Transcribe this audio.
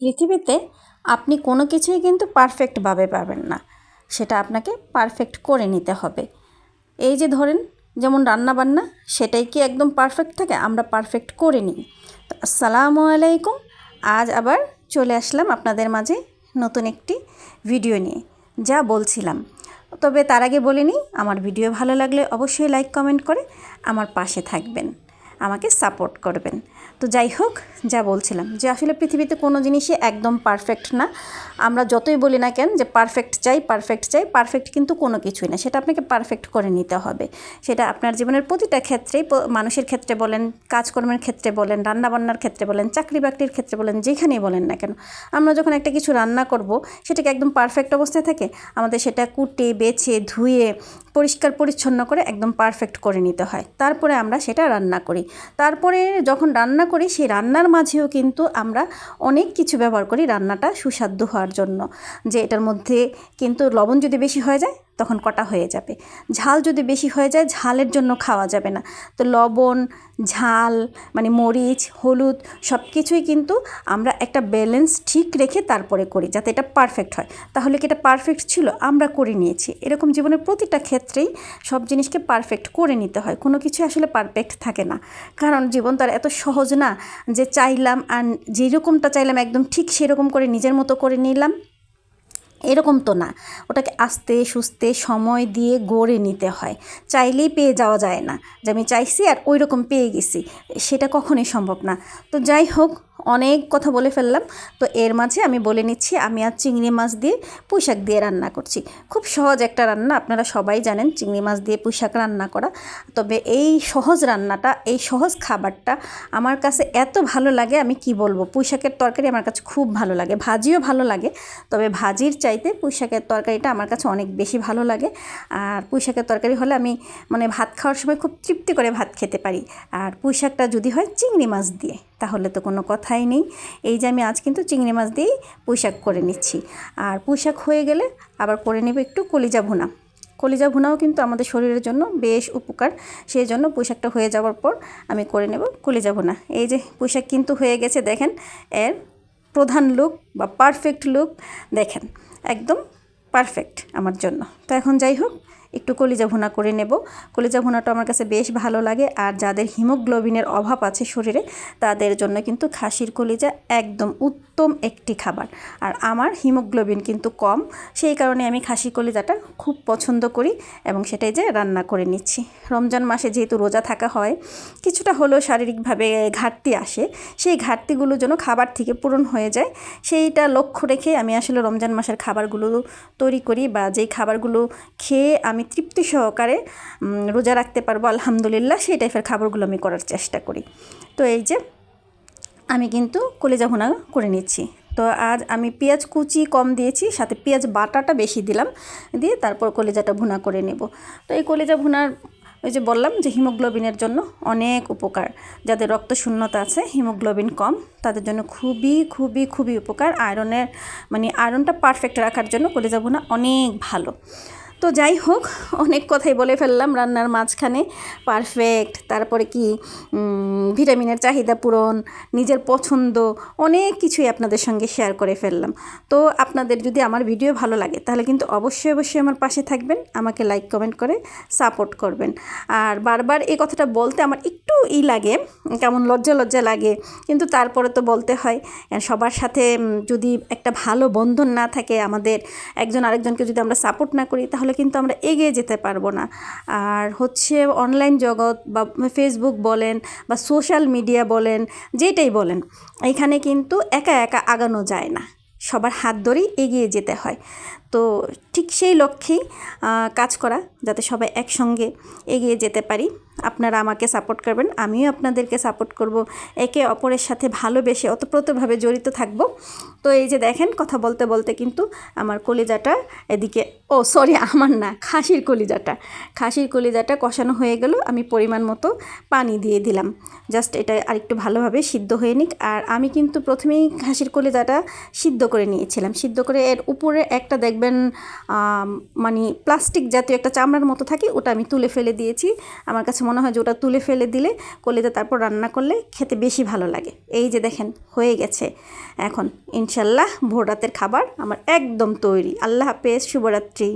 পৃথিবীতে আপনি কোনো কিছুই কিন্তু পারফেক্টভাবে পাবেন না। সেটা আপনাকে পারফেক্ট করে নিতে হবে। এই যে ধরেন, যেমন রান্নাবান্না, সেটাই কি একদম পারফেক্ট থাকে? আমরা পারফেক্ট করে নিই। আসসালামু আলাইকুম। আজ আবার চলে আসলাম আপনাদের মাঝে নতুন একটি ভিডিও নিয়ে, যা বলছিলাম। তবে তার আগে বলে নিই, আমার ভিডিও ভালো লাগলে অবশ্যই লাইক কমেন্ট করে আমার পাশে থাকবেন। আমাকে সাপোর্ট করবেন। তো যাই হোক, যা বলছিলাম যে আসলে পৃথিবীতে কোনো জিনিসই একদম পারফেক্ট না। আমরা যতই বলি না কেন যে পারফেক্ট চাই পারফেক্ট চাই পারফেক্ট কিন্তু কোনো কিছুই না। সেটা আপনাকে পারফেক্ট করে নিতে হবে। সেটা আপনার জীবনের প্রতিটা ক্ষেত্রেই মানুষের ক্ষেত্রে বলেন, কাজকর্মের ক্ষেত্রে বলেন, রান্নাবান্নার ক্ষেত্রে বলেন চাকরি বাকরির ক্ষেত্রে বলেন, যেখানেই বলেন না কেন। আমরা যখন একটা কিছু রান্না করব সেটাকে একদম পারফেক্ট অবস্থায় থাকে? আমাদের সেটা কুটে, বেছে, ধুয়ে পরিষ্কার পরিচ্ছন্ন করে একদম পারফেক্ট করে নিতে হয়। তারপরে আমরা সেটা রান্না করি। তারপরে যখন রান্না করি, সেই রান্নার মাঝেও কিন্তু আমরা অনেক কিছু ব্যবহার করি রান্নাটা সুস্বাদু হওয়ার জন্য। যে এটার মধ্যে কিন্তু লবণ যদি বেশি হয়ে যায় তখন কটা হয়ে যাবে। ঝাল যদি বেশি হয়ে যায়, ঝালের জন্য খাওয়া যাবে না। তো লবণ, ঝাল মানে মরিচ, হলুদ সব কিছুই কিন্তু আমরা একটা ব্যালেন্স ঠিক রেখে তারপরে করি, যাতে এটা পারফেক্ট হয়। তাহলে কি এটা পারফেক্ট ছিল? আমরা করে নিয়েছি। এরকম জীবনের প্রতিটা ক্ষেত্রেই সব জিনিসকে পারফেক্ট করে নিতে হয়। কোনো কিছু আসলে পারফেক্ট থাকে না। কারণ জীবন তো আর এত সহজ না যে চাইলাম আর যেরকমটা চাইলাম, একদম ঠিক সেরকম করে নিজের মতো করে নিলাম। এরকম তো না। ওটাকে আস্তে সুস্তে সময় দিয়ে গড়ে নিতে হয়। চাইলেই পেয়ে যাওয়া যায় না। যে আমি চাইছি আর ওই রকম পেয়ে গেছি, সেটা কখনোই সম্ভব না। তো যাই হোক অনেক কথা বলে ফেললাম। তো এর মাঝে আমি বলে নিচ্ছি, আমি আর চিংড়ি মাছ দিয়ে পুঁইশাক দিয়ে রান্না করছি। খুব সহজ একটা রান্না, আপনারা সবাই জানেন চিংড়ি মাছ দিয়ে পুঁইশাক রান্না করা। তবে এই সহজ রান্নাটা, এই সহজ খাবারটা আমার কাছে এত ভালো লাগে, আমি কি বলব? পুঁইশাকের তরকারি আমার কাছে খুব ভালো লাগে, ভাজিও ভালো লাগে। তবে ভাজির চাইতে পুঁইশাকের তরকারিটা আমার কাছে অনেক বেশি ভালো লাগে। আর পুঁইশাকের তরকারি হলে আমি মানে ভাত খাওয়ার সময় খুব তৃপ্তি করে ভাত খেতে পারি। আর পুঁইশাকটা যদি হয় চিংড়ি মাছ দিয়ে। তাহলে তো কোনো কথাই নেই। এই যে আমি আজ কিন্তু চিংড়ি মাছ দিয়েই পুঁইশাক করে নিচ্ছি। আর পুঁইশাক হয়ে গেলে আবার করে নেব একটু কলিজা ভুনা। কলিজা ভুনাও কিন্তু আমাদের শরীরের জন্য বেশ উপকার। সেই জন্য পুঁইশাকটা হয়ে যাওয়ার পর আমি করে নেব কলিজা ভুনা। এই যে পুঁইশাক কিন্তু হয়ে গেছে, দেখেন, এর প্রধান লুক বা পারফেক্ট লুক দেখেন, একদম পারফেক্ট আমার জন্য। তো এখন যাই হোক একটু কলিজা ভুনা করে নেব। কলিজা ভুনাটা আমার কাছে বেশ ভালো লাগে আর যাদের হিমোগ্লোবিনের অভাব আছে শরীরে, তাদের জন্য কিন্তু খাসির কলিজা একদম উত্তম একটি খাবার। আর আমার হিমোগ্লোবিন কিন্তু কম, সেই কারণে আমি খাসি কলিজাটা খুব পছন্দ করি এবং সেটাই যে রান্না করে নিচ্ছি। রমজান মাসে যেহেতু রোজা থাকা হয়, কিছুটা হলেও শারীরিকভাবে ঘাটতি আসে, সেই ঘাটতিগুলো যেন খাবার থেকে পূরণ হয়ে যায়, সেইটা লক্ষ্য রেখে আমি আসলে রমজান মাসের খাবারগুলো তৈরি করি বা যেই খাবারগুলো খেয়ে আমি তৃপ্তি সহকারে রোজা রাখতে পারব, আলহামদুলিল্লাহ, সেই টাইপের খাবারগুলো আমি করার চেষ্টা করি। তো এই যে, আমি কিন্তু কলেজা ভুনা করে নিচ্ছি। তো আজ আমি পেঁয়াজ কুচি কম দিয়েছি, সাথে পেঁয়াজ বাটাটা বেশি দিলাম, দিয়ে তারপর কলেজাটা ভুনা করে নেব। তো এই কলেজা ভুনার, ওই যে বললাম যে হিমোগ্লোবিনের জন্য অনেক উপকার। যাদের রক্ত শূন্যতা আছে, হিমোগ্লোবিন কম, তাদের জন্য খুবই খুবই খুবই উপকার। আয়রনের মানে আয়রনটা পারফেক্ট রাখার জন্য কলেজা ভুনা অনেক ভালো। তো যাই হোক, অনেক কথাই বলে ফেললাম রান্নার মাঝখানে। পারফেক্ট তারপরে কি? ভিটামিনের চাহিদা পূরণ, নিজের পছন্দ, অনেক কিছুই আপনাদের সঙ্গে শেয়ার করে ফেললাম। তো আপনাদের যদি আমার ভিডিও ভালো লাগে, তাহলে কিন্তু অবশ্যই অবশ্যই আমার পাশে থাকবেন। আমাকে লাইক কমেন্ট করে সাপোর্ট করবেন। আর বারবার এই কথাটা বলতে আমার একটু ই লাগে, কেমন লজ্জা লজ্জা লাগে। কিন্তু তারপরে তো বলতে হয় সবার সাথে যদি একটা ভালো বন্ধন না থাকে আমাদের, একজন আরেকজনকে যদি আমরা সাপোর্ট না করি, তাহলে কিন্তু আমরা এগিয়ে যেতে পারব না। আর হচ্ছে অনলাইন জগৎ বা ফেসবুক বলেন বা সোশ্যাল মিডিয়া বলেন যেটাই বলেন, এখানে কিন্তু একা একা আগানো যায় না। সবার হাত ধরেই এগিয়ে যেতে হয়। তো ঠিক সেই লক্ষ্যেই কাজ করা, যাতে সবাই একসঙ্গে এগিয়ে যেতে পারি। আপনারা আমাকে সাপোর্ট করবেন, আমিও আপনাদেরকে সাপোর্ট করব, একে অপরের সাথে ভালোবেসে অতপ্রতভাবে জড়িত থাকব। তো এই যে দেখেন, কথা বলতে বলতে কিন্তু আমার কলিজাটা এদিকে, ও সরি আমার না, খাসির কলিজাটা খাসির কলিজাটা কষানো হয়ে গেল, আমি পরিমাণ মতো পানি দিয়ে দিলাম। জাস্ট এটা আরেকটু ভালোভাবে সিদ্ধ হয়ে নিক, আর আমি কিন্তু প্রথমেই খাসির কলিজাটা সিদ্ধ করে নিয়েছিলাম। সিদ্ধ করে এর উপরে একটা দেখবেন মানে প্লাস্টিক জাতীয় একটা চামড়ার মতো থাকে, ওটা আমি তুলে ফেলে দিয়েছি। আমার কাছে মনে হয় যে ওটা তুলে ফেলে দিলে কলিতে তারপর রান্না করলে খেতে বেশি ভালো লাগে। এই যে দেখেন, হয়ে গেছে। এখন ইনশাল্লাহ ভোর রাতের খাবার আমার একদম তৈরি। আল্লাহ হাফেজ, শুভরাত্রি।